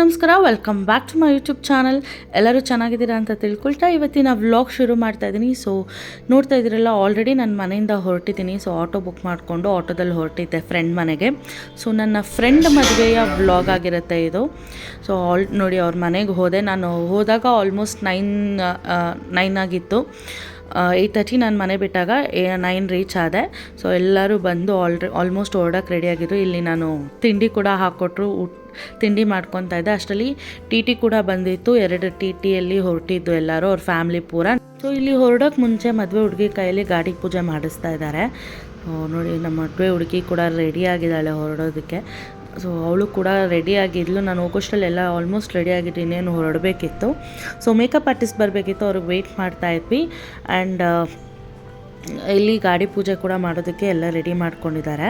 ನಮಸ್ಕಾರ welcome back to my YouTube channel ಎಲ್ಲರೂ ಚೆನ್ನಾಗಿದ್ದೀರಾ ಅಂತ ತಿಳ್ಕೊಳ್ತಾ ಇವತ್ತಿನ ವ್ಲಾಗ್ ಶುರು ಮಾಡ್ತಾ ಇದ್ದೀನಿ. ಸೊ ನೋಡ್ತಾ ಇದ್ದೀರಲ್ಲ ಆಲ್ರೆಡಿ ನಾನು ಮನೆಯಿಂದ ಹೊರಟಿದ್ದೀನಿ. ಸೊ ಆಟೋ ಬುಕ್ ಮಾಡಿಕೊಂಡು ಆಟೋದಲ್ಲಿ ಹೊರಟಿದ್ದೆ ಫ್ರೆಂಡ್ ಮನೆಗೆ. ಸೊ ನನ್ನ ಫ್ರೆಂಡ್ ಮದುವೆಯ ವ್ಲಾಗ್ ಆಗಿರುತ್ತೆ ಇದು. ಸೊ ಆಲ್ ನೋಡಿ, ಅವ್ರ ಮನೆಗೆ ಹೋದೆ. ನಾನು ಹೋದಾಗ ಆಲ್ಮೋಸ್ಟ್ ನೈನ್ ನೈನ್ ಆಗಿತ್ತು. ಏಯ್ಟ್ ತರ್ಟಿ ನಾನು ಮನೆ ಬಿಟ್ಟಾಗ ನೈನ್ ರೀಚ್ ಆದೆ. ಸೊ ಎಲ್ಲರೂ ಬಂದು ಆಲ್ರೆ ಆಲ್ಮೋಸ್ಟ್ ಹೊರಡಕ್ಕೆ ರೆಡಿಯಾಗಿದ್ರು ಇಲ್ಲಿ ನಾನು ತಿಂಡಿ ಕೂಡ ಹಾಕ್ಕೊಟ್ರು ತಿಂಡಿ ಮಾಡ್ಕೊತಾ ಇದ್ದೆ. ಅಷ್ಟರಲ್ಲಿ ಟಿ ಟಿ ಕೂಡ ಬಂದಿತ್ತು. ಎರಡು ಟಿ ಟಿಯಲ್ಲಿ ಹೊರಟಿದ್ದು ಎಲ್ಲರೂ, ಅವ್ರ ಫ್ಯಾಮ್ಲಿ ಪೂರ. ಸೊ ಇಲ್ಲಿ ಹೊರಡೋಕ್ಕೆ ಮುಂಚೆ ಮದುವೆ ಹುಡುಗಿ ಕೈಯಲ್ಲಿ ಗಾಡಿ ಪೂಜೆ ಮಾಡಿಸ್ತಾ ಇದ್ದಾರೆ. ನೋಡಿ, ನಮ್ಮ ಮದುವೆ ಹುಡುಗಿ ಕೂಡ ರೆಡಿ ಆಗಿದ್ದಾಳೆ ಹೊರಡೋದಕ್ಕೆ. ಸೊ ಅವಳು ಕೂಡ ರೆಡಿ ಆಗಿದ್ಲು ನಾನು ಹೋಗೋಷ್ಟರಲ್ಲೆಲ್ಲ ಆಲ್ಮೋಸ್ಟ್ ರೆಡಿ ಆಗಿದ್ದು ಇನ್ನೇನು ಹೊರಡಬೇಕಿತ್ತು ಸೊ ಮೇಕಪ್ ಆರ್ಟಿಸ್ಟ್ ಬರಬೇಕಿತ್ತು ಅವ್ರಿಗೆ ವೆಯ್ಟ್ ಮಾಡ್ತಾ ಇದ್ವಿ ಆ್ಯಂಡ್ ಇಲ್ಲಿ ಗಾಡಿ ಪೂಜೆ ಕೂಡ ಮಾಡೋದಕ್ಕೆ ಎಲ್ಲ ರೆಡಿ ಮಾಡ್ಕೊಂಡಿದ್ದಾರೆ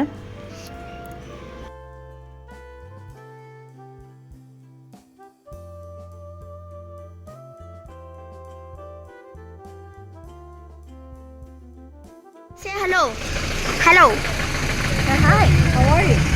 Say hello. Hello. hi. How are you?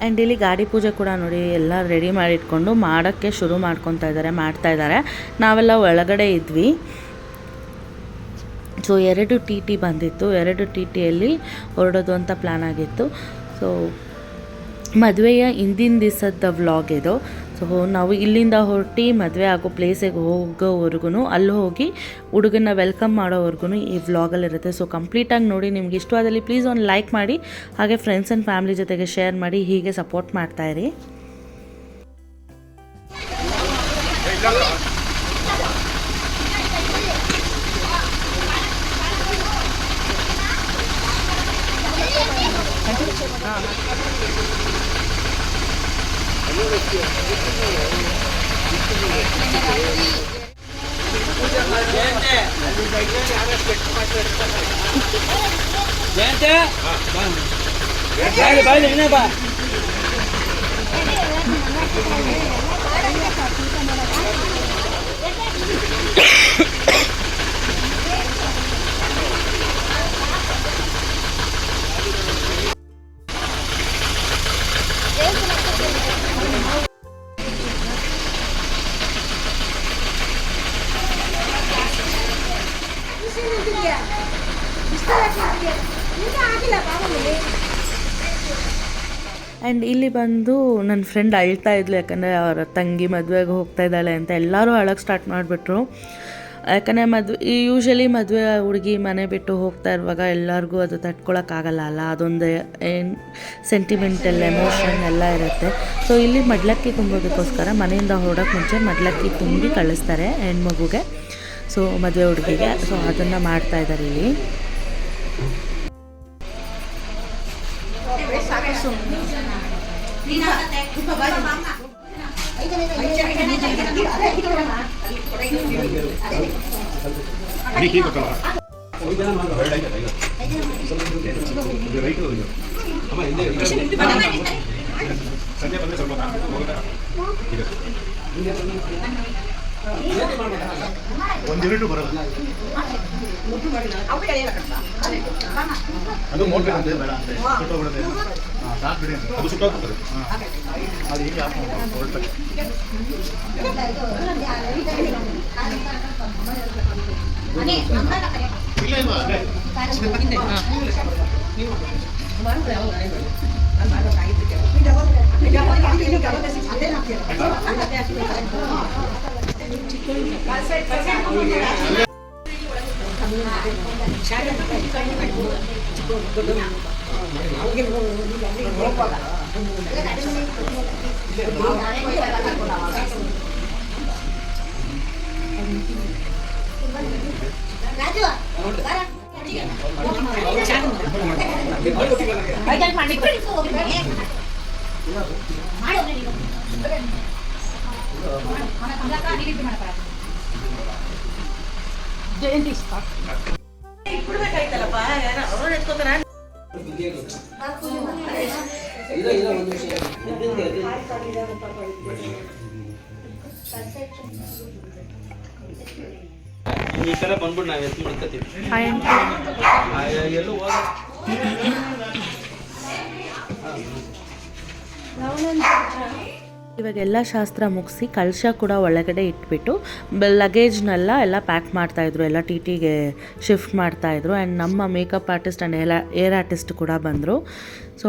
And ಇಲ್ಲಿ ಗಾಡಿ ಪೂಜೆ ಕೂಡ ನೋಡಿ, ಎಲ್ಲ ರೆಡಿ ಮಾಡಿ ಇಟ್ಕೊಂಡು ಮಾಡೋಕ್ಕೆ ಶುರು ಮಾಡ್ಕೊತಾ ಇದ್ದಾರೆ, ಮಾಡ್ತಾ ಇದ್ದಾರೆ. ನಾವೆಲ್ಲ ಒಳಗಡೆ ಇದ್ವಿ. ಸೊ ಎರಡು ಟಿ ಟಿ ಬಂದಿತ್ತು. ಎರಡು ಟಿ ಟಿಯಲ್ಲಿ ಹೊರಡೋದು ಅಂತ ಪ್ಲ್ಯಾನ್ ಆಗಿತ್ತು. ಸೊ ಮದುವೆಯ ಹಿಂದಿನ ದಿವಸದ ವ್ಲಾಗ್ ಇದು. ಸೊ ನಾವು ಇಲ್ಲಿಂದ ಹೊರಟಿ ಮದುವೆ ಆಗೋ ಪ್ಲೇಸಿಗೆ ಹೋಗೋವರೆಗೂ ಅಲ್ಲಿ ಹೋಗಿ ಹುಡುಗನ ವೆಲ್ಕಮ್ ಮಾಡೋವರೆಗೂ ಈ ವ್ಲಾಗಲ್ಲಿರುತ್ತೆ ಸೊ ಕಂಪ್ಲೀಟಾಗಿ ನೋಡಿ, ನಿಮ್ಗೆ ಇಷ್ಟವಾದಲ್ಲಿ ಪ್ಲೀಸ್ ಒಂದು ಲೈಕ್ ಮಾಡಿ, ಹಾಗೆ ಫ್ರೆಂಡ್ಸ್ ಆ್ಯಂಡ್ ಫ್ಯಾಮಿಲಿ ಜೊತೆಗೆ ಶೇರ್ ಮಾಡಿ, ಹೀಗೆ ಸಪೋರ್ಟ್ ಮಾಡ್ತಾಯಿರಿ ಜಯಂತ ಆ್ಯಂಡ್ ಇಲ್ಲಿ ಬಂದು ನನ್ನ ಫ್ರೆಂಡ್ ಅಳ್ತಾ ಇದ್ಲು, ಯಾಕಂದರೆ ಅವರ ತಂಗಿ ಮದುವೆಗೆ ಹೋಗ್ತಾ ಇದ್ದಾಳೆ ಅಂತ ಎಲ್ಲರೂ ಅಳಕ್ಕೆ ಸ್ಟಾರ್ಟ್ ಮಾಡಿಬಿಟ್ರು. ಯಾಕಂದರೆ ಮದುವೆ ಈ ಯೂಶಲಿ ಮದುವೆ ಹುಡುಗಿ ಮನೆ ಬಿಟ್ಟು ಹೋಗ್ತಾ ಇರುವಾಗ ಎಲ್ಲರಿಗೂ ಅದು ತಡ್ಕೊಳಕ್ಕಾಗಲ್ಲ ಅಲ್ಲ, ಅದೊಂದು ಏನು ಸೆಂಟಿಮೆಂಟಲ್ ಎಮೋಷನ್ ಎಲ್ಲ ಇರುತ್ತೆ. ಸೊ ಇಲ್ಲಿ ಮಡ್ಲಕ್ಕಿ ತುಂಬೋದಕ್ಕೋಸ್ಕರ ಮನೆಯಿಂದ ಹೊರಡೋಕ್ಕೆ ಮುಂಚೆ ಮಡ್ಲಕ್ಕಿ ತುಂಬಿ ಕಳಿಸ್ತಾರೆ ಹೆಣ್ಮಗುಗೆ ಸೊ ಮದುವೆ ಹುಡುಗಿಗೆ. ಸೊ ಅದನ್ನು ಮಾಡ್ತಾ ಇದ್ದಾರೆ ಇಲ್ಲಿ. ಸಂಜೆ ಬಂದರೆ ಸ್ವಲ್ಪ ಒಂದೆರಡು ಬರಲ್ಲ. ಅದು ಮೋಟ್ರಿ ಅಂತ ಬೇಡ ಅಂತ ಸುಟ್ಟೋಗ್ಬಿಡುತ್ತೆ ಸಾಕು ಬಿಡಿ ಅದು ಸುಟ್ಟೋಗ್ತದೆ ಅದು ಹೀಗೆ ಹೊರಟಕ್ಕೆ ಇಲ್ಲ ಇಲ್ಲ ಅದೇ ನೀವು ಮಾಡುವ ಯಾವ ನಾನು ಮಾಡಬೇಕಾಗಿತ್ತು ಅದೇ. ಹಾಕ್ತೀರಾ ಮಾಡಿ ಮಾಡಿ ಈ ಕಡೆ ಬಂದ್ಬಿಟ್ಟು ನಾವು ಎತ್ತು ಮಾಡ್ಕೋತೀವಿ ಎಲ್ಲೂ ಹೋಗ ಇವಾಗ ಎಲ್ಲ ಶಾಸ್ತ್ರ ಮುಗಿಸಿ ಕಳಶ ಕೂಡ ಒಳಗಡೆ ಇಟ್ಬಿಟ್ಟು ಲಗೇಜ್ನೆಲ್ಲ ಎಲ್ಲ ಪ್ಯಾಕ್ ಮಾಡ್ತಾಯಿದ್ರು ಎಲ್ಲ ಟಿ ಟಿಗೆ ಶಿಫ್ಟ್ ಮಾಡ್ತಾಯಿದ್ರು ಆ್ಯಂಡ್ ನಮ್ಮ ಮೇಕಪ್ ಆರ್ಟಿಸ್ಟ್ ಆ್ಯಂಡ್ ಎಲ್ಲ ಏರ್ ಆರ್ಟಿಸ್ಟ್ ಕೂಡ ಬಂದರು. ಸೊ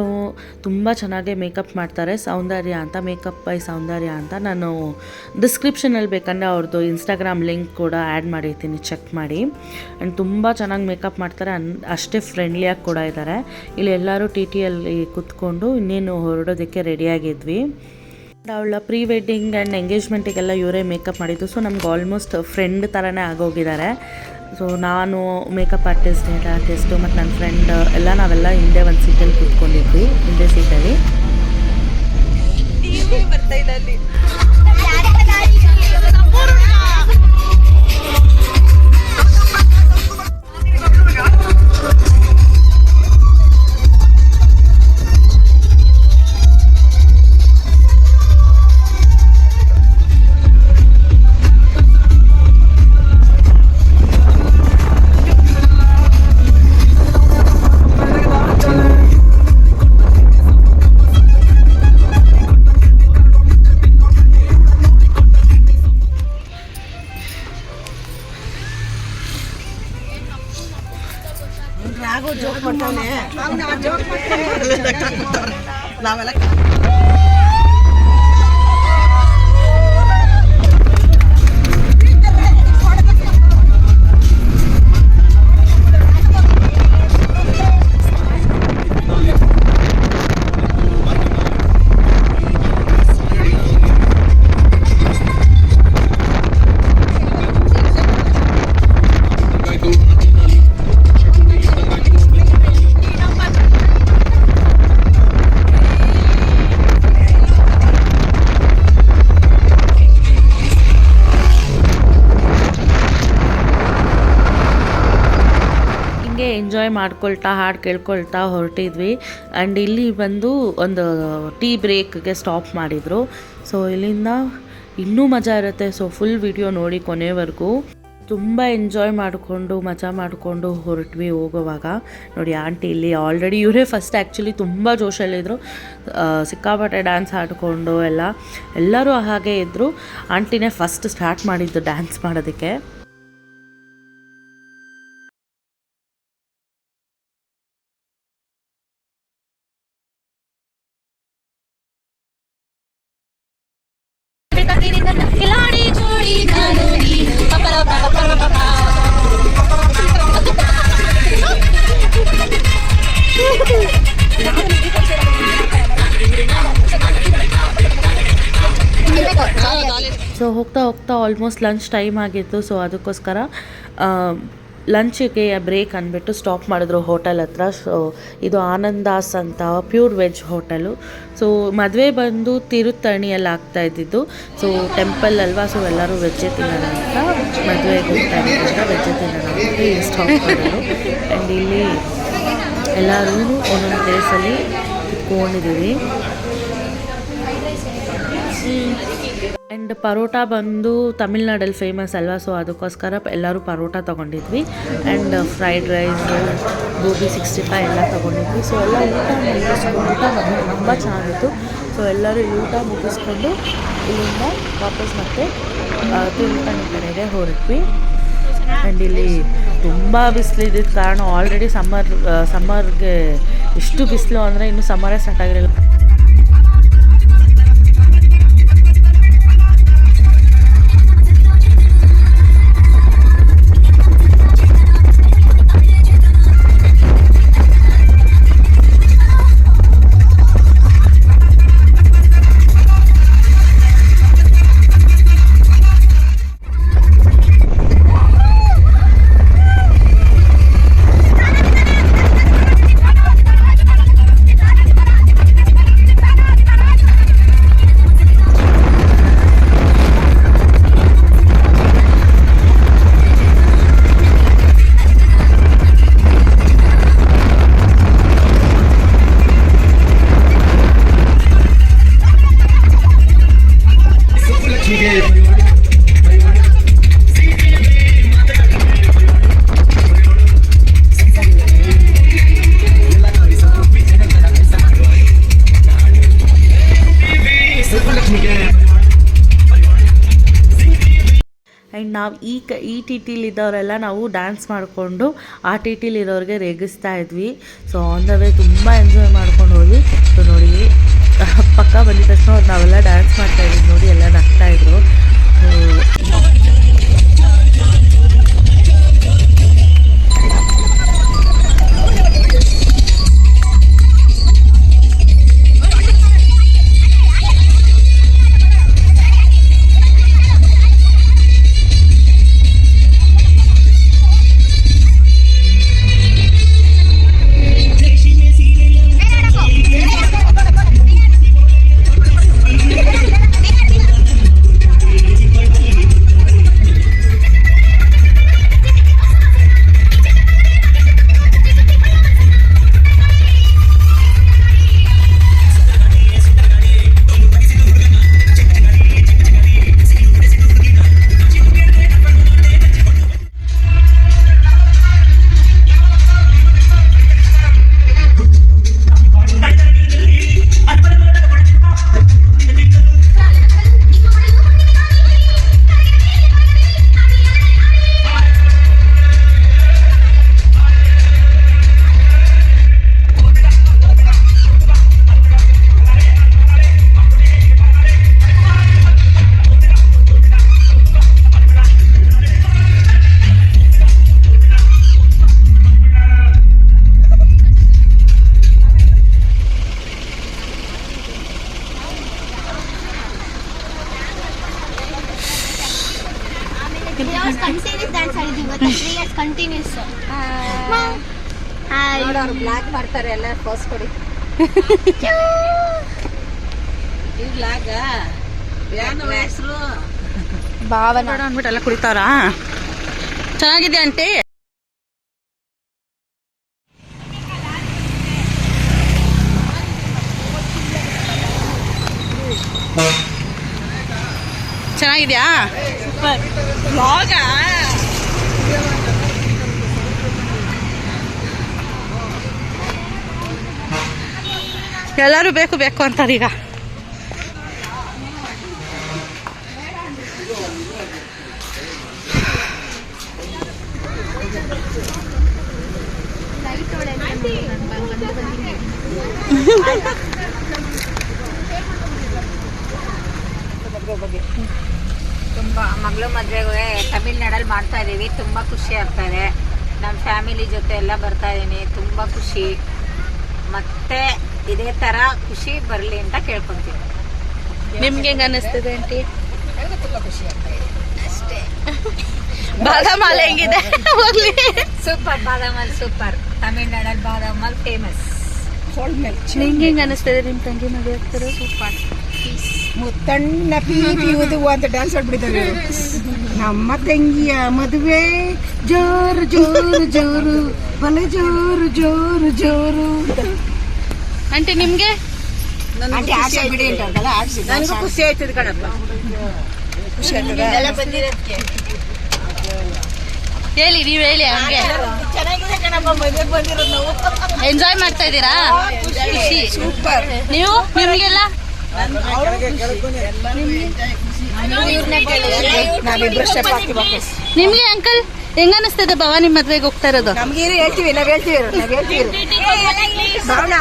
ತುಂಬ ಚೆನ್ನಾಗಿ ಮೇಕಪ್ ಮಾಡ್ತಾರೆ. ಸೌಂದರ್ಯ ಅಂತ ಮೇಕಪ್ ಬೈ ಸೌಂದರ್ಯ ಅಂತ ನಾನು ಡಿಸ್ಕ್ರಿಪ್ಷನಲ್ಲಿ ಬೇಕಂದರೆ ಅವ್ರದ್ದು ಇನ್ಸ್ಟಾಗ್ರಾಮ್ ಲಿಂಕ್ ಕೂಡ ಆ್ಯಡ್ ಮಾಡಿರ್ತೀನಿ. ಚೆಕ್ ಮಾಡಿ. ಆ್ಯಂಡ್ ತುಂಬ ಚೆನ್ನಾಗಿ ಮೇಕಪ್ ಮಾಡ್ತಾರೆ. ಅನ್ ಅಷ್ಟೇ ಫ್ರೆಂಡ್ಲಿಯಾಗಿ ಕೂಡ ಇದ್ದಾರೆ ಇಲ್ಲಿ ಎಲ್ಲರೂ ಟಿ ಟಿಯಲ್ಲಿ ಕೂತ್ಕೊಂಡು ಇನ್ನೇನು ಹೊರಡೋದಕ್ಕೆ ರೆಡಿಯಾಗಿದ್ವಿ ಅವಳ ಪ್ರೀ ವೆಡ್ಡಿಂಗ್ ಆ್ಯಂಡ್ ಎಂಗೇಜ್ಮೆಂಟಿಗೆಲ್ಲ ಇವರೇ ಮೇಕಪ್ ಮಾಡಿದ್ದು. ಸೊ ನಮ್ಗೆ ಆಲ್ಮೋಸ್ಟ್ ಫ್ರೆಂಡ್ ಥರನೇ ಆಗೋಗಿದ್ದಾರೆ. ಸೊ ನಾನು ಮೇಕಪ್ ಆರ್ಟಿಸ್ಟ್ ಹೇರ್ ಆರ್ಟಿಸ್ಟು ಮತ್ತು ನನ್ನ ಫ್ರೆಂಡ್ ಎಲ್ಲ ನಾವೆಲ್ಲ ಹಿಂದೆ ಒಂದು ಸೀಟಲ್ಲಿ ಕೂತ್ಕೊಂಡಿದ್ವಿ. ಹಿಂದೆ ಸೀಟಲ್ಲಿ ಹಿಂಗೆ ಮಾಡ್ಕೊಳ್ತಾ, ಹಾಡು ಕೇಳ್ಕೊಳ್ತಾ ಹೊರಟಿದ್ವಿ. ಆ್ಯಂಡ್ ಇಲ್ಲಿ ಬಂದು ಒಂದು ಟೀ ಬ್ರೇಕ್ಗೆ ಸ್ಟಾಪ್ ಮಾಡಿದರು. ಸೊ ಇಲ್ಲಿಂದ ಇನ್ನೂ ಮಜಾ ಇರುತ್ತೆ. ಸೊ ಫುಲ್ ವಿಡಿಯೋ ನೋಡಿ ಕೊನೆವರೆಗೂ. ತುಂಬ ಎಂಜಾಯ್ ಮಾಡಿಕೊಂಡು, ಮಜಾ ಮಾಡಿಕೊಂಡು ಹೊರಟ್ವಿ ಹೋಗೋವಾಗ. ನೋಡಿ, ಆಂಟಿ ಇಲ್ಲಿ ಆಲ್ರೆಡಿ ಇವರೇ ಫಸ್ಟ್ ಆ್ಯಕ್ಚುಲಿ ತುಂಬ ಜೋಶಲ್ಲಿದ್ದರು ಸಿಕ್ಕಾಪಟ್ಟೆ ಡ್ಯಾನ್ಸ್ ಆಡಿಕೊಂಡು ಎಲ್ಲ. ಎಲ್ಲರೂ ಹಾಗೆ ಇದ್ದರು ಆಂಟಿನೇ ಫಸ್ಟ್ ಸ್ಟಾರ್ಟ್ ಮಾಡಿದ್ದು ಡ್ಯಾನ್ಸ್ ಮಾಡೋದಕ್ಕೆ. ಸೊ ಹೋಗ್ತಾ ಹೋಗ್ತಾ ಆಲ್ಮೋಸ್ಟ್ ಲಂಚ್ ಟೈಮ್ ಆಗಿತ್ತು. ಸೊ ಅದಕ್ಕೋಸ್ಕರ ಲಂಚಿಗೆ ಬ್ರೇಕ್ ಅಂದ್ಬಿಟ್ಟು ಸ್ಟಾಪ್ ಮಾಡಿದ್ರು ಹೋಟೆಲ್ ಹತ್ರ. ಸೊ ಇದು ಆನಂದಾಸ್ ಅಂತ ಪ್ಯೂರ್ ವೆಜ್ ಹೋಟೆಲು ಸೊ ಮದುವೆ ಬಂದು ತಿರುತ್ತಣಿಯಲ್ಲಿ ಆಗ್ತಾ ಇದ್ದಿದ್ದು. ಸೊ ಟೆಂಪಲ್ ಅಲ್ವಾ ಸೊ ಎಲ್ಲರೂ ವೆಜ್ಜೇ ತಿನ್ನೋಣ ಅಂತ ಮದುವೆಗೆ ಹೋಗ್ತಾ ವೆಜ್ಜೇ ತಿನ್ನೋಣ ಅಂತ ಸ್ಟಾಪ್ ಮಾಡಿದ್ರು. ಆ್ಯಂಡ್ ಇಲ್ಲಿ ಎಲ್ಲರೂ ಒಂದೊಂದು ಪ್ಲೇಸಲ್ಲಿ ಕುತ್ಕೊಂಡಿದ್ದೀವಿ. ಆ್ಯಂಡ್ ಪರೋಟ ಬಂದು ತಮಿಳ್ನಾಡಲ್ಲಿ ಫೇಮಸ್ ಅಲ್ವಾ? ಸೊ ಅದಕ್ಕೋಸ್ಕರ ಎಲ್ಲರೂ paratha ತೊಗೊಂಡಿದ್ವಿ. And fried rice gobi sixty five ಎಲ್ಲ ತೊಗೊಂಡಿದ್ವಿ. ಸೊ ಎಲ್ಲ ಊಟ ಮುಗಿಸ್ಕೊಂಡು, ಊಟ ತುಂಬ ಚೆನ್ನಾಗಿತ್ತು. ಸೊ ಎಲ್ಲರೂ ಊಟ ಮುಗಿಸ್ಕೊಂಡು ಇಲ್ಲಿಂದ ವಾಪಸ್ ಮತ್ತೆ ತಿರುಪತಿ ಕಡೆಗೆ ಹೊರಟ್ವಿ. ಆ್ಯಂಡ್ ಇಲ್ಲಿ ತುಂಬ ಬಿಸಿಲಿದ್ದ ಕಾರಣ ಆಲ್ರೆಡಿ ಸಮ್ಮರ್ ಸಮ್ಮರ್ಗೆ ಇಷ್ಟು ಬಿಸಿಲು ಅಂದರೆ ಇನ್ನೂ ಸಮ್ಮರೇ ಸ್ಟಾರ್ಟ್ ಆಗಿರಲಿಲ್ಲ ಆ್ಯಂಡ್ ನಾವು ಈ ಕ, ಈ ಟಿ ಇದ್ದವರೆಲ್ಲ ನಾವು ಡ್ಯಾನ್ಸ್ ಮಾಡಿಕೊಂಡು ಆ ಟಿ ಟಿಲಿರೋರಿಗೆ ರೇಗಿಸ್ತಾ ಇದ್ವಿ. ಸೊ ಆನ್ ದ ವೇ ತುಂಬ ಎಂಜಾಯ್ ಮಾಡ್ಕೊಂಡು ಹೋಗಿ ಸೊ ನೋಡಿ, ಪಕ್ಕ ಬಂದಿದ ತಕ್ಷಣ ಅವ್ರು ನಾವೆಲ್ಲ ಡ್ಯಾನ್ಸ್ ಮಾಡ್ತಾ ಇದ್ವಿ. ನೋಡಿ ಎಲ್ಲ ನಗ್ತಾ ಭಾವನ. ಅಂದ್ಬಿಟ್ಟು ಎಲ್ಲ ಕುಡಿತಾರಾ? ಚೆನ್ನಾಗಿದೆ ಅಂಟಿ ಚೆನ್ನಾಗಿದ್ಯಾ? ಎಲ್ಲರೂ ಬೇಕು ಬೇಕು ಅಂತಾರೆ ಈಗ. ತುಂಬ ಮಗಳು ಮದುವೆಗೆ ತಮಿಳ್ನಾಡಲ್ಲಿ ಮಾಡ್ತಾ ಇದೀವಿ. ತುಂಬ ಖುಷಿ ಆಗ್ತಾರೆ ನಮ್ಮ ಫ್ಯಾಮಿಲಿ ಜೊತೆ ಎಲ್ಲ ಬರ್ತಾ ಇದೀನಿ. ತುಂಬ ಖುಷಿ. ಮತ್ತೆ ಇದೇ ತರ ಖುಷಿ ಬರಲಿ ಅಂತ ಕೇಳ್ಕೊಂತೀವಿ. ನಿಮ್ಗೆ ಹೆಂಗ ಅನಿಸ್ತದೆ ಆಂಟಿ? ಅಷ್ಟೇ. ಬಾದಾಮಾಲೆ ಹೆಂಗಿದೆ? ಹೋಗ್ಲಿ. ಸೂಪರ್ ಬಾದಾಮಲ್ ಸೂಪರ್. ತಮಿಳ್ನಾಡಲ್ಲಿ ಬಾದಾಮಲ್ ಫೇಮಸ್ ನಿಂಗೆ ಹೆಂಗ ಅನಿಸ್ತದೆ ನಿಮ್ ತಂಗಿ ಮದುವೆ ಆಗ್ತಾರೆ ಸೂಪರ್. ಮುತ್ತಣ್ಣ ಪೀಟಿ ಉದುವು ಅಂತ ಡ್ಯಾನ್ಸ್ ಆಡ್ಬಿಟ್ಟಿದ್ದಾರೆ. ನಮ್ಮ ತಂಗಿಯ ಮದುವೆ. ಜೋರು ಜೋರು ಜೋರು. ಬಲ ಜೋರು ಜೋರು ಜೋರು. ಆಂಟಿ ನಿಮ್ಗೆ? ನನಗೂ ಖುಷಿ ಆಯ್ತದ ಕಣಪ್ಪ. ಖುಷಿ ಹೇಳಿ ನೀವ್ ಹೇಳಿ ಹಂಗೆ. ಚೆನ್ನಾಗಿದೆ ಕಣಪ್ಪ ಮದುವೆಗೆ ಬಂದಿರೋದು ಎಂಜಾಯ್ ಮಾಡ್ತಾ ಇದ್ದೀರಾ? ಖುಷಿ. ಸೂಪರ್ ನೀವು? ನಿಮ್ಗೆಲ್ಲ? ನಿಮ್ಗೆ ಅಂಕಲ್? ಹೆಂಗ ಅನಿಸ್ತಿದೆ ಭವಾನಿ ಮದ್ವೆಗೆ ಹೋಗ್ತಾ ಇರೋದು? ನಮ್ಗೇನು ಹೇಳ್ತೀವಿ ನಾವ್ ಹೇಳ್ತೀವಿ ನಾವ್ ಹೇಳ್ತೀವಿ ಭಾವನ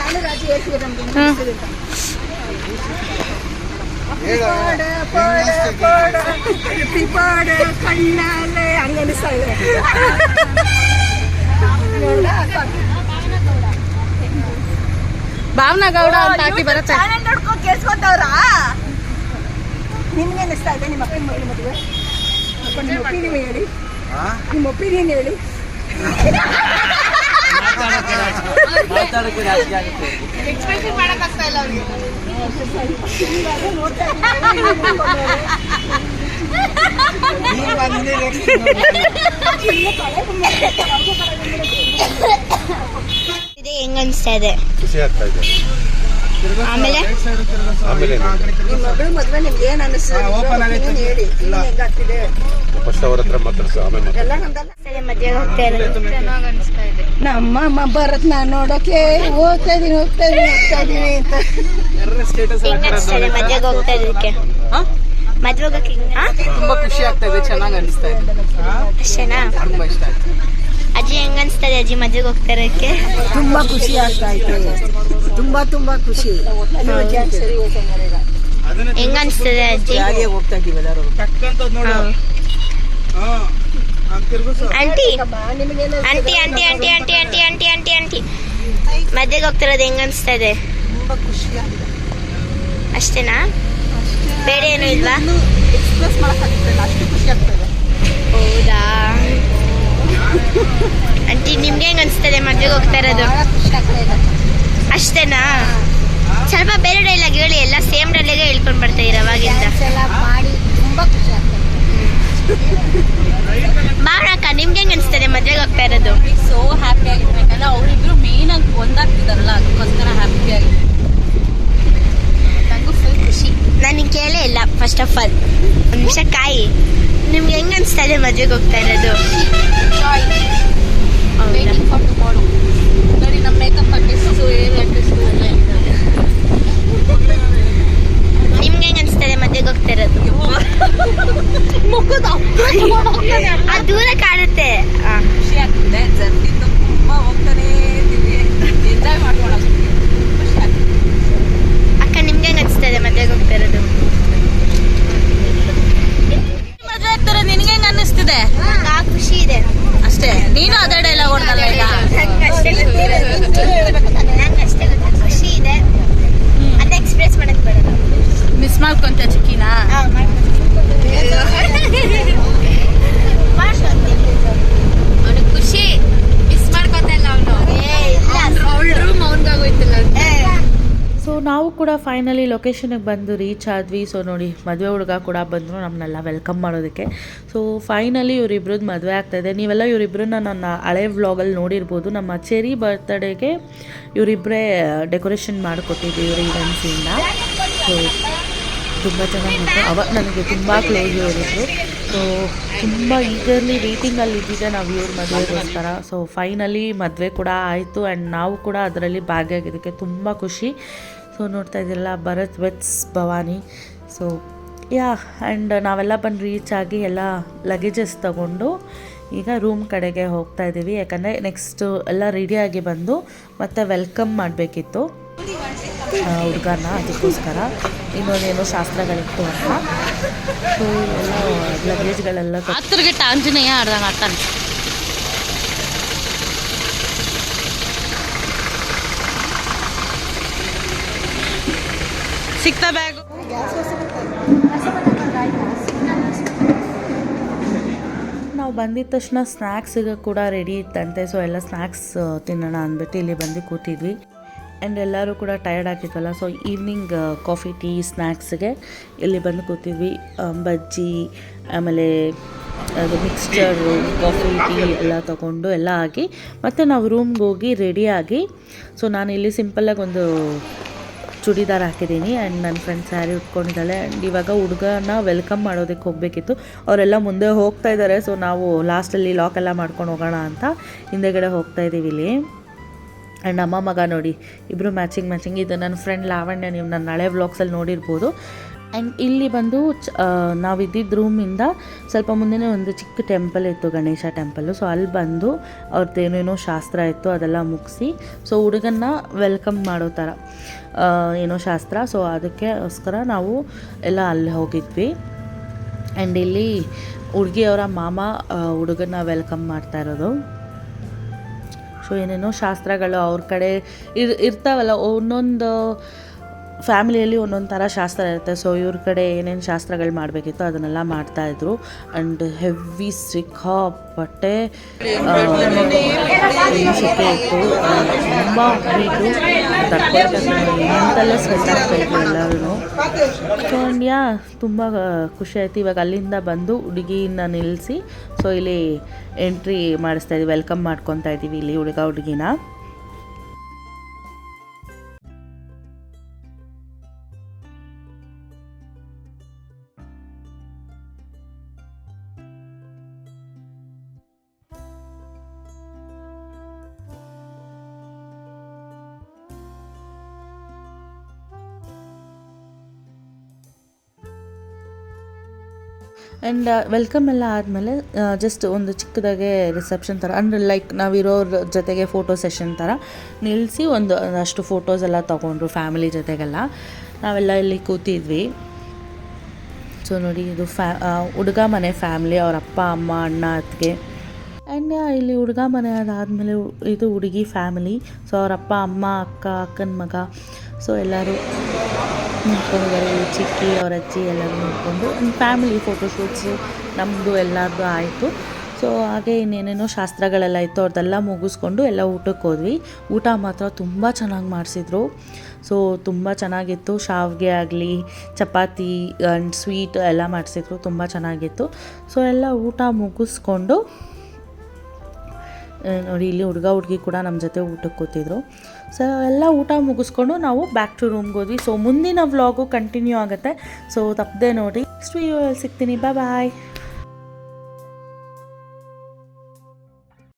ನಾನು ರಾಜು ಹೇಳ್ತೀವಿ ನಮ್ಗೆ ಹಂಗ ಅನಿಸ್ತಾ ಇದೆ? ಭಾವನಾ ಗೌಡ ಅಂತ ಹಾಕಿ ಬರುತ್ತೆ. ಕೇಳಿಸ್ಕೊಂತವ್ರ ನಿಮ್ಗೆ ಅನಿಸ್ತಾ ಇದೆ ನಿಮ್ಮ ಅಪ್ಪನ ಮಗಳ ಮದುವೆ? ಅಪ್ಪ ಹೇಳಿ. ನಿಮ್ಮ ಒಪಿನಿಯನ್ ಹೇಳಿ. ಮಾತಾಡಕ್ಕೆ ರಾಜಕೀಯ ಆಗುತ್ತೆ. ಇದೆ ಹೆಂಗ್ ಅನ್ಸ್ತಾ ಇದೆ? ಖುಷಿ ಆಗ್ತಾ ಇದೆ. ಆಮೇಲೆ? ಆಮೇಲೆ ಫಸ್ಟ್ ನಮ್ಮ ಅಮ್ಮ ಬರತ್ ನಾ ನೋಡೋಕೆ ಹೋಗ್ತಾ ಇದೀನಿ ಹೋಗ್ತಾ ಇದೀನಿ ಹೋಗ್ತಾ ಇದೀನಿ ಅಂತ. ಮದ್ವೆಗೆ ಹೋಗ್ತಾ ಇದಕ್ಕೆ ತುಂಬಾ ಖುಷಿ ಚೆನ್ನಾಗಿ ಅಷ್ಟೇನಾ? ಅಜ್ಜಿ ಹೆಂಗ ಅನ್ಸ್ತದೆ ಅಜ್ಜಿ ಹೋಗ್ತಾ ತುಂಬಾ ಖುಷಿ ಆಗ್ತಾ ಇದೆ. ತುಂಬಾ ತುಂಬಾ ಖುಷಿ. ಹೆಂಗ್ ಅನ್ಸ್ತದೆ ಅಜ್ಜಿ ಹಾಗೆ ಹೋಗ್ತಾ ಇದೀವಿ ಎಲ್ಲರೂ. Aunty aunty aunty aunty aunty aunty aunty aunty aunty. ಮದ್ವೆಗೆ ಹೋಗ್ತಿರೋದು ಹೆಂಗ್ ಅನ್ಸ್ತಾ ಇದೆ ತುಂಬಾ ಖುಷಿ ಆಗಿದೆ. ಅಷ್ಟೇನಾ? ಬೇರೆ ಏನು ಇಲ್ವಾ? ಹೌದಾ? ಆಂಟಿ ನಿಮ್ಗೆ ಹೆಂಗ್ ಅನ್ಸ್ತದೆ ಮದ್ವೆಗೆ ಹೋಗ್ತಾ ಇರೋದು? ಅಷ್ಟೇನಾ? ಸ್ವಲ್ಪ ಬೇರೆ ಡೈಲಾಗ್ ಹೇಳಿ ಎಲ್ಲ ಸೇಮ್ ಡೈಲಾಗೆ ಹೇಳ್ಕೊಂಡು ಬರ್ತಾ ಇರ ಅವಾಗಿಂದ? ಮಾಡಿ ತುಂಬಾ ಖುಷಿ ಆಗ್ತದೆ. ಬಾಣಕ್ಕ ನಿಮ್ಗೆ ಹೆಂಗ್ ಅನ್ಸ್ತದೆ ಮದ್ವೆಗೆ ಹೋಗ್ತಾ ಇರೋದು? ಸೋ ಹ್ಯಾಪಿ ಆಗಿರ್ಬೇಕಲ್ಲ ಅವರಿಬ್ರು ಮೇನ್ ಆಗಿ ಒಂದಾಗ್ತಿದಾರಲ್ಲ ಅದಕ್ಕೋಸ್ಕರ ಹ್ಯಾಪಿ ಆಗಿ. ನಂಗೂ ಫುಲ್ ಖುಷಿ. ನಾನು ಕೇಳೇ ಇಲ್ಲ ಫಸ್ಟ್ ಆಫ್ ಆಲ್ ಒಂದು ನಿಮಿಷ ಕಾಯಿ. ನಿಮ್ಗೆ ಹೆಂಗೆ ಅನ್ಸ್ತಾ ಇದೆ ಮದ್ವೆಗೆ ಹೋಗ್ತಾ ಇರೋದು? ಜಾಯ್? ವೇಟಿಂಗ್ ಫಾರ್ ಟುಮಾರೋ ನೋಡಿ ನಮ್ಮ ಮೇಕಪ್ ನಿಮ್ಗೆ ಹೆಂಗೆ ಅನ್ಸ್ತದೆ ಮದ್ವೆಗೆ ಹೋಗ್ತಾ ಇರೋದು ಆ ದೂರ ಕಾಣುತ್ತೆ ಖುಷಿ ಆಗ್ತದೆ ಜರ್ನಿಂದ ತುಂಬಾ ಹೋಗ್ತಾನೆ ಎಂಜಾಯ್ ಖುಷಿ ಆಗ್ತದೆ ಅಕ್ಕ ನಿಮ್ಗೆ ಹೆಂಗೆ ಅನಿಸ್ತದೆ ಮದ್ವೆಗೆ ಹೋಗ್ತಾ ಇರೋದು ಹೆಂಗಿದೆ ಖುಷಿ ಇದೆ. ಅಷ್ಟೇ. ನೀನು ಅದೇ ಡೈಲಾಗ್ ಹೊಡ್ದಲ್ಲ ಈಗ? ಖುಷಿ ಇದೆ. ಅದೇ ಎಕ್ಸ್ಪ್ರೆಸ್ ಮಾಡಕ್ ಬರಲ್ಲ ಮಿಸ್ ಮಾಡ್ಕೊಂತ ಚಿಕ್ಕಿನ? ಅವನು ಖುಷಿ. ಮಿಸ್ ಮಾಡ್ಕೊತಾ ಇಲ್ಲ ಅವನು. ಅವಳ ರೂಮ್ ಅವನ್ಗಾಗೋಯ್ತಿಲ್ಲ ನಾವು ಕೂಡ ಫೈನಲಿ ಲೊಕೇಶನಿಗೆ ಬಂದು ರೀಚ್ ಆದ್ವಿ. ಸೊ ನೋಡಿ, ಮದುವೆ ಹುಡುಗ ಕೂಡ ಬಂದರು. ನಮ್ಮನ್ನೆಲ್ಲ ವೆಲ್ಕಮ್ ಮಾಡೋದಕ್ಕೆ. ಸೊ ಫೈನಲಿ ಇವರಿಬ್ರದ್ದು ಮದುವೆ ಆಗ್ತಾಯಿದೆ ನೀವೆಲ್ಲ ಇವರಿಬ್ಬರನ್ನ ನನ್ನ ಹಳೆ ವ್ಲಾಗಲ್ಲಿ ನೋಡಿರ್ಬೋದು. ನಮ್ಮ ಚೆರಿ ಬರ್ತ್ಡೇಗೆ ಇವರಿಬ್ಬರೇ ಡೆಕೋರೇಷನ್ ಮಾಡಿಕೊಟ್ಟಿದ್ವಿ ಇವ್ರ ಈವೆಂಟ್ಸಿಂದ ಸೊ ತುಂಬ ಚೆನ್ನಾಗಿತ್ತು ಅವಾಗ ನನಗೆ ತುಂಬ ಕ್ಲೋಸ್ ಇವರಿದ್ರು ಸೊ ತುಂಬ ಈಗರ್ಲಿ ವೇಟಿಂಗಲ್ಲಿ ಇದ್ದಿದ್ದೆ ನಾವು ಇವ್ರ ಮದುವೆಗೋಸ್ಕರ. ಸೊ ಫೈನಲಿ ಮದುವೆ ಕೂಡ ಆಯಿತು. ಆ್ಯಂಡ್ ನಾವು ಕೂಡ ಅದರಲ್ಲಿ ಭಾಗಿಯಾಗಿದ್ದಕ್ಕೆ ತುಂಬ ಖುಷಿ. ಸೊ ನೋಡ್ತಾ ಇದ್ದೀರಲ್ಲ, Bharath weds Bhavani. So yeah and ನಾವೆಲ್ಲ ಬಂದು ರೀಚ್ ಆಗಿ ಎಲ್ಲ ಲಗೇಜಸ್ ತಗೊಂಡು ಈಗ ರೂಮ್ ಕಡೆಗೆ ಹೋಗ್ತಾ ಇದ್ದೀವಿ. ಯಾಕಂದರೆ ನೆಕ್ಸ್ಟು ಎಲ್ಲ ರೆಡಿಯಾಗಿ ಬಂದು ಮತ್ತೆ ವೆಲ್ಕಮ್ ಮಾಡಬೇಕಿತ್ತು. ಹುಡುಗನ ಅದಕ್ಕೋಸ್ಕರ. ಇನ್ನೊಂದೇನೋ ಶಾಸ್ತ್ರಗಳಿತ್ತು ಅಂತ. ಸೊ ಎಲ್ಲ ಲಗೇಜ್ಗಳೆಲ್ಲ ಆಂಜನೇಯ ಆಡ್ದಂಗೆ ಆಡ್ತಾನೆ ಸಿಕ್ತಾ ನಾವು ಬಂದಿದ ತಕ್ಷಣ ಸ್ನ್ಯಾಕ್ಸಿಗೆ ಕೂಡ ರೆಡಿ ಇತ್ತಂತೆ. ಸೊ ಎಲ್ಲ ಸ್ನ್ಯಾಕ್ಸ್ ತಿನ್ನೋಣ ಅಂದ್ಬಿಟ್ಟು ಇಲ್ಲಿ ಬಂದು ಕೂತಿದ್ವಿ. ಆ್ಯಂಡ್ ಎಲ್ಲರೂ ಕೂಡ ಟಯರ್ಡ್ ಆಗಿದ್ವಲ್ಲ. ಸೊ ಈವ್ನಿಂಗ್ ಕಾಫಿ ಟೀ ಸ್ನ್ಯಾಕ್ಸ್ಗೆ ಇಲ್ಲಿ ಬಂದು ಕೂತಿದ್ವಿ. ಬಜ್ಜಿ, ಆಮೇಲೆ, ಅದು ಮಿಕ್ಸ್ಚರು ಕಾಫಿ ಟೀ ಎಲ್ಲ ತಗೊಂಡು ಎಲ್ಲ ಆಗಿ, ಮತ್ತು ನಾವು ರೂಮ್ಗೆ ಹೋಗಿ ರೆಡಿಯಾಗಿ ಸೊ ನಾನು ಇಲ್ಲಿ ಸಿಂಪಲ್ಲಾಗಿ ಒಂದು ಚೂಡಿದಾರ್ ಹಾಕಿದ್ದೀನಿ ಆ್ಯಂಡ್ ನನ್ನ ಫ್ರೆಂಡ್ ಸ್ಯಾರಿ ಉಟ್ಕೊಂಡಿದ್ದಾಳೆ ಆ್ಯಂಡ್ ಇವಾಗ ಹುಡುಗನ ವೆಲ್ಕಮ್ ಮಾಡೋದಕ್ಕೆ ಹೋಗಬೇಕಿತ್ತು. ಅವರೆಲ್ಲ ಮುಂದೆ ಹೋಗ್ತಾ ಇದ್ದಾರೆ ಸೊ ನಾವು ಲಾಸ್ಟಲ್ಲಿ ಲಾಕ್ ಎಲ್ಲ ಮಾಡ್ಕೊಂಡು ಹೋಗೋಣ ಅಂತ ಹಿಂದೆಗಡೆ ಹೋಗ್ತಾ ಇದ್ದೀವಿ ಇಲ್ಲಿ. ಆ್ಯಂಡ್ ಅಮ್ಮ ಮಗ ನೋಡಿ ಇಬ್ಬರು ಮ್ಯಾಚಿಂಗ್ ಮ್ಯಾಚಿಂಗ್ ಇದು ನನ್ನ ಫ್ರೆಂಡ್ ಲಾವಣ್ಯ, ನೀವು ನನ್ನ ಹಳೆ ವ್ಲಾಗ್ಸಲ್ಲಿ ನೋಡಿರ್ಬೋದು. ಆ್ಯಂಡ್ ಇಲ್ಲಿ ಬಂದು ನಾವಿದ್ದಿದ್ದ ರೂಮಿಂದ ಸ್ವಲ್ಪ ಮುಂದೆನೇ ಒಂದು ಚಿಕ್ಕ ಟೆಂಪಲ್ ಇತ್ತು, ಗಣೇಶ ಟೆಂಪಲ್ಲು ಸೊ ಅಲ್ಲಿ ಬಂದು ಅವ್ರದ್ದು ಏನೇನೋ ಶಾಸ್ತ್ರ ಇತ್ತು, ಅದೆಲ್ಲ ಮುಗಿಸಿ ಸೊ ಹುಡುಗನ್ನ ವೆಲ್ಕಮ್ ಮಾಡೋ ಥರ ಏನೋ ಶಾಸ್ತ್ರ. ಸೊ ಅದಕ್ಕೋಸ್ಕರ ನಾವು ಎಲ್ಲ ಅಲ್ಲಿ ಹೋಗಿದ್ವಿ. ಆ್ಯಂಡ್ ಇಲ್ಲಿ ಹುಡುಗಿಯವರ ಮಾಮ ಹುಡುಗನ ವೆಲ್ಕಮ್ ಮಾಡ್ತಾ ಇರೋದು. ಸೊ ಏನೇನೋ ಶಾಸ್ತ್ರಗಳು ಅವ್ರ ಕಡೆ ಇರ್, ಇರ್ತಾವಲ್ಲ, ಒಂದೊಂದು ಫ್ಯಾಮಿಲಿಯಲ್ಲಿ ಒಂದೊಂದು ಥರ ಶಾಸ್ತ್ರ ಇರುತ್ತೆ. ಸೊ ಇವ್ರ ಕಡೆ ಏನೇನು ಶಾಸ್ತ್ರಗಳು ಮಾಡಬೇಕಿತ್ತು ಅದನ್ನೆಲ್ಲ ಮಾಡ್ತಾಯಿದ್ರು ಆ್ಯಂಡ್ ಹೆವಿ ಸಿಕ್ಕಾಪಟ್ಟೆ ಶೆಕೆ ಇತ್ತು. ತುಂಬ ಹೀಟು. ಸ್ವೆಟ್ ಆಗ್ತಾಯಿದ್ರು ಎಲ್ಲರೂ ಸೊ ತುಂಬ ಖುಷಿ ಆಯ್ತು. ಇವಾಗ ಅಲ್ಲಿಂದ ಬಂದು ಹುಡುಗಿನ ನಿಲ್ಲಿಸಿ ಸೊ ಇಲ್ಲಿ ಎಂಟ್ರಿ ಮಾಡಿಸ್ತಾ ಇದ್ದೀವಿ ವೆಲ್ಕಮ್ ಮಾಡ್ಕೊತಾ ಇದ್ದೀವಿ ಇಲ್ಲಿ ಹುಡುಗ ಹುಡುಗಿನ. ಆ್ಯಂಡ್ ವೆಲ್ಕಮ್ ಎಲ್ಲ ಆದಮೇಲೆ ಜಸ್ಟ್ ಒಂದು ಚಿಕ್ಕದಾಗೆ ರಿಸೆಪ್ಷನ್ ಥರ ಅಂದರೆ ಲೈಕ್ ನಾವಿರೋರ ಜೊತೆಗೆ ಫೋಟೋ ಸೆಷನ್ ಥರ ನಿಲ್ಲಿಸಿ ಒಂದು ಅಷ್ಟು ಫೋಟೋಸ್ ಎಲ್ಲ ತೊಗೊಂಡ್ರು ಫ್ಯಾಮಿಲಿ ಜೊತೆಗೆಲ್ಲ. ನಾವೆಲ್ಲ ಇಲ್ಲಿ ಕೂತಿದ್ವಿ. ಸೊ ನೋಡಿ ಇದು ಫ್ಯಾ ಹುಡುಗ ಮನೆ ಫ್ಯಾಮಿಲಿ ಅವ್ರ ಅಪ್ಪ, ಅಮ್ಮ, ಅಣ್ಣ, ಅತ್ತಿಗೆ. ಆ್ಯಂಡ್ ಇಲ್ಲಿ ಹುಡುಗ ಮನೆ ಅದಾದಮೇಲೆ ಇದು ಹುಡುಗಿ ಫ್ಯಾಮಿಲಿ ಸೊ ಅವ್ರ ಅಪ್ಪ, ಅಮ್ಮ, ಅಕ್ಕ, ಅಕ್ಕನ ಮಗ. ಸೊ ಎಲ್ಲರೂ ನಿಂತ್ಕೊಂಡಿದ್ದಾರೆ ಚಿಕ್ಕಿ, ಅವ್ರ ಅಜ್ಜಿ ಎಲ್ಲರೂ ನಿಂತ್ಕೊಂಡು ಫ್ಯಾಮಿಲಿ ಫೋಟೋಶೂಟ್ಸು ನಮ್ಮದು ಎಲ್ಲರದ್ದು ಆಯಿತು. ಸೊ ಹಾಗೆ ಇನ್ನೇನೇನೋ ಶಾಸ್ತ್ರಗಳೆಲ್ಲ ಇತ್ತು ಅವ್ರದ್ದೆಲ್ಲ ಮುಗಿಸ್ಕೊಂಡು ಎಲ್ಲ ಊಟಕ್ಕೆ ಹೋದ್ವಿ. ಊಟ ಮಾತ್ರ ತುಂಬ ಚೆನ್ನಾಗಿ ಮಾಡಿಸಿದ್ರು. ಸೊ ತುಂಬ ಚೆನ್ನಾಗಿತ್ತು. ಶಾವಿಗೆ ಆಗಲಿ, ಚಪಾತಿ ಆ್ಯಂಡ್ ಸ್ವೀಟ್ ಎಲ್ಲ ಮಾಡಿಸಿದ್ರು, ತುಂಬ ಚೆನ್ನಾಗಿತ್ತು. ಸೊ ಎಲ್ಲ ಊಟ ಮುಗಿಸ್ಕೊಂಡು ನೋಡಿ, ಇಲ್ಲಿ ಹುಡುಗ ಹುಡುಗಿ ಕೂಡ ನಮ್ಮ ಜೊತೆ ಊಟಕ್ಕೆ ಕೂತಿದ್ರು. ಸೊ ಎಲ್ಲ ಊಟ ಮುಗಿಸ್ಕೊಂಡು ನಾವು ಬ್ಯಾಕ್ ಟು ರೂಮ್ಗೆ ಹೋದ್ವಿ. ಸೊ ಮುಂದಿನ ವ್ಲಾಗು ಕಂಟಿನ್ಯೂ ಆಗುತ್ತೆ. ಸೊ ತಪ್ಪದೆ ನೋಡಿ. ನೆಕ್ಸ್ಟ್ ವಿಡಿಯೋ ಸಿಗ್ತೀನಿ. ಬಾಯ್ ಬಾಯ್